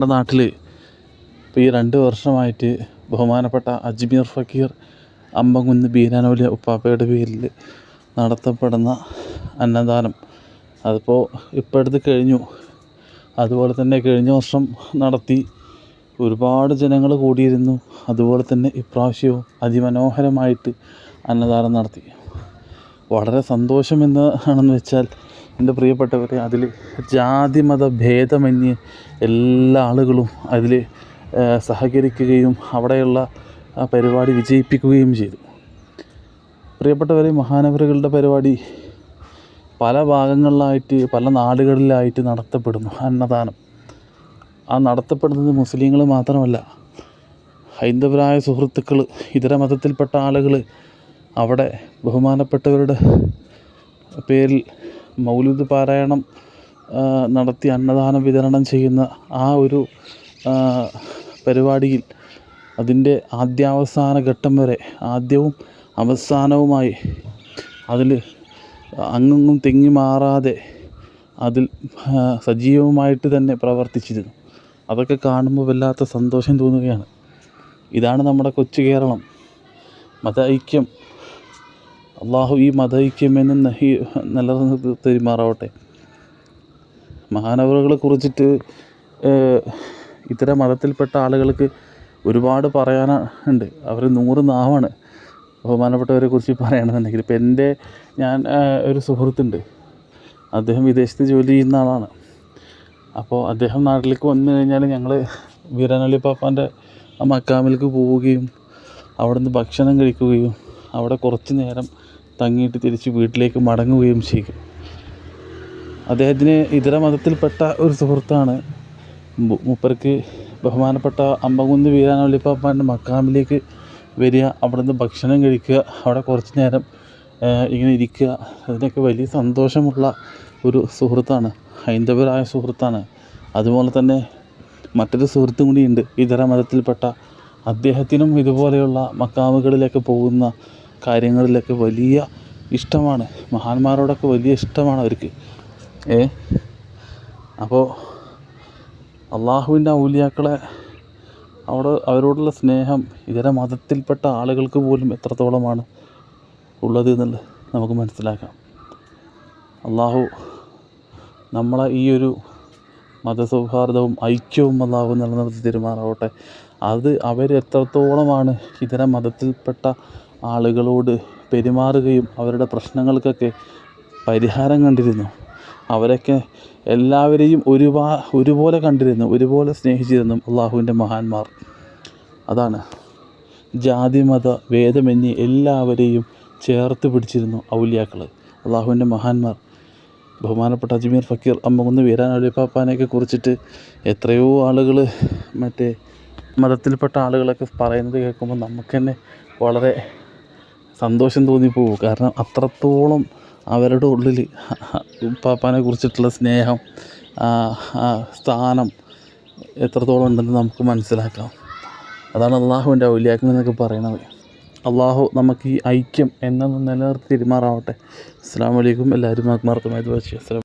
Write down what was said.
നമ്മുടെ നാട്ടിൽ ഇപ്പോൾ ഈ രണ്ട് വർഷമായിട്ട് ബഹുമാനപ്പെട്ട അജ്മീർ ഫക്കീർ അമ്പംകുന്ന് ബീരാനോലി ഉപ്പാപ്പയുടെ പേരിൽ നടത്തപ്പെടുന്ന അന്നദാനം. അതിപ്പോൾ ഇപ്പോൾ കഴിഞ്ഞു. അതുപോലെ തന്നെ കഴിഞ്ഞ വർഷം നടത്തി ഒരുപാട് ജനങ്ങൾ കൂടിയിരുന്നു. അതുപോലെ തന്നെ ഇപ്രാവശ്യവും അതിമനോഹരമായിട്ട് അന്നദാനം നടത്തി. വളരെ സന്തോഷം എന്താണെന്ന് വെച്ചാൽ എന്റെ പ്രിയപ്പെട്ടവരെ അതിൽ ജാതി മത ഭേദമന്യേ എല്ലാ ആളുകളും അതിൽ സഹകരിക്കുകയും അവിടെയുള്ള ആ പരിപാടി വിജയിപ്പിക്കുകയും ചെയ്തു. പ്രിയപ്പെട്ടവരെ മഹാനവറുകളുടെ പരിപാടി പല ഭാഗങ്ങളിലായിട്ട് പല നാടുകളിലായിട്ട് നടത്തപ്പെടുന്നു അന്നദാനം. ആ നടത്തപ്പെടുന്നത് മുസ്ലിങ്ങൾ മാത്രമല്ല ഹൈന്ദവരായ സുഹൃത്തുക്കൾ ഇതര മതത്തിൽപ്പെട്ട ആളുകൾ അവിടെ ബഹുമാനപ്പെട്ടവരുടെ പേരിൽ മൗലൂദ് പാരായണം നടത്തി അന്നദാനം വിതരണം ചെയ്യുന്ന ആ ഒരു പരിപാടിയിൽ അതിന്റെ ആദ്യാവസാന ഘട്ടം വരെ ആദ്യവും അവസാനവുമായി അതിൽ അങ്ങും തെങ്ങി മാറാതെ അതിൽ സജീവമായിട്ട് തന്നെ പ്രവർത്തിച്ചിരുന്നു. അതൊക്കെ കാണുമ്പോൾ വല്ലാത്ത സന്തോഷം തോന്നുകയാണ്. ഇതാണ് നമ്മുടെ കൊച്ചു കേരളം. മത ഐക്യം അള്ളാഹു ഈ മതൈക്യമെന്ന് ഈ നിലനിർത്തി തെരുമാറാവട്ടെ. മഹാനവറുകളെ കുറിച്ചിട്ട് ഇത്തരം മതത്തിൽപ്പെട്ട ആളുകൾക്ക് ഒരുപാട് പറയാനുണ്ട് അവർ നൂറ് നാവാണ് ബഹുമാനപ്പെട്ടവരെ കുറിച്ച് പറയുകയാണെന്നുണ്ടെങ്കിൽ ഇപ്പം എന്റെ ഞാൻ ഒരു സുഹൃത്തുണ്ട്. അദ്ദേഹം വിദേശത്ത് ജോലി ചെയ്യുന്ന ആളാണ്. അപ്പോൾ അദ്ദേഹം നാട്ടിലേക്ക് വന്നു കഴിഞ്ഞാൽ ഞങ്ങൾ വീരാനള്ളി പാപ്പാന്റെ ആ മക്കാമിലേക്ക് പോവുകയും അവിടുന്ന് ഭക്ഷണം കഴിക്കുകയും അവിടെ കുറച്ച് നേരം തങ്ങിയിട്ട് തിരിച്ച് വീട്ടിലേക്ക് മടങ്ങുകയും ചെയ്യും അദ്ദേഹത്തിന് ഇതര മതത്തിൽപ്പെട്ട ഒരു സുഹൃത്താണ് മൂപ്പർക്ക് ബഹുമാനപ്പെട്ട അമ്പകുന്ന് വീരാനവലിപ്പാപ്പാന്റെ മക്കാമിലേക്ക് വരിക അവിടുന്ന് ഭക്ഷണം കഴിക്കുക അവിടെ കുറച്ച് നേരം ഇങ്ങനെ ഇരിക്കുക. അതിനൊക്കെ വലിയ സന്തോഷമുള്ള ഒരു സുഹൃത്താണ് ഹൈന്ദവരായ സുഹൃത്താണ്. അതുപോലെ തന്നെ മറ്റൊരു സുഹൃത്തും കൂടിയുണ്ട്. ഇതര മതത്തിൽപ്പെട്ട അദ്ദേഹത്തിനും ഇതുപോലെയുള്ള മക്കാമുകളിലേക്ക് പോകുന്ന കാര്യങ്ങളിലൊക്കെ വലിയ ഇഷ്ടമാണ്. മഹാന്മാരോടൊക്കെ വലിയ ഇഷ്ടമാണ് അവർക്ക്. ഏ? അപ്പോൾ അള്ളാഹുവിന്റെ ഔലിയാക്കളെ അവിടെ അവരോടുള്ള സ്നേഹം ഇതര മതത്തിൽപ്പെട്ട ആളുകൾക്ക് പോലും എത്രത്തോളമാണ് ഉള്ളത് എന്നുള്ളത് നമുക്ക് മനസ്സിലാക്കാം. അള്ളാഹു നമ്മളെ ഈ ഒരു മതസൗഹാർദ്ദവും ഐക്യവും അള്ളാഹു നിലനിർത്തി തീരുമാനമാവട്ടെ അത് അവർ എത്രത്തോളമാണ് ഇതര മതത്തിൽപ്പെട്ട ആളുകളോട് പെരുമാറുകയും അവരുടെ പ്രശ്നങ്ങൾക്കൊക്കെ പരിഹാരം കണ്ടിരുന്നു. അവരൊക്കെ എല്ലാവരെയും ഒരുപാ ഒരുപോലെ കണ്ടിരുന്നു ഒരുപോലെ സ്നേഹിച്ചിരുന്നു അള്ളാഹുവിന്റെ മഹാന്മാർ. അതാണ്. ജാതി മത ഭേദമന്യേ എല്ലാവരെയും ചേർത്ത് പിടിച്ചിരുന്നു ഔലിയാക്കൾ അള്ളാഹുവിന്റെ മഹാന്മാർ. ബഹുമാനപ്പെട്ട അജ്മീർ ഫക്കീർ അമ്മകുന്ന് വീരാൻ അലിപ്പാപ്പാനെയൊക്കെ കുറിച്ചിട്ട് എത്രയോ ആളുകൾ മറ്റേ മതത്തിൽപ്പെട്ട ആളുകളൊക്കെ പറയുന്നത് കേൾക്കുമ്പോൾ നമുക്ക് തന്നെ വളരെ സന്തോഷം തോന്നിപ്പോവും കാരണം അത്രത്തോളം അവരുടെ ഉള്ളിൽ ഉപ്പാപ്പാനെ കുറിച്ചിട്ടുള്ള സ്നേഹം സ്ഥാനം എത്രത്തോളം ഉണ്ടെന്ന് നമുക്ക് മനസ്സിലാക്കാം. അതാണ് അള്ളാഹുവിന്റെ ഔലിയാക്കം എന്നൊക്കെ പറയണത്. അള്ളാഹു നമുക്ക് ഈ ഐക്യം എന്നൊന്നും നിലനിർത്തി തിരുമാറാവട്ടെ അസ്സാം വലൈക്കും എല്ലാവരും ആത്മാർത്ഥമായി വച്ചു അസ്സലാം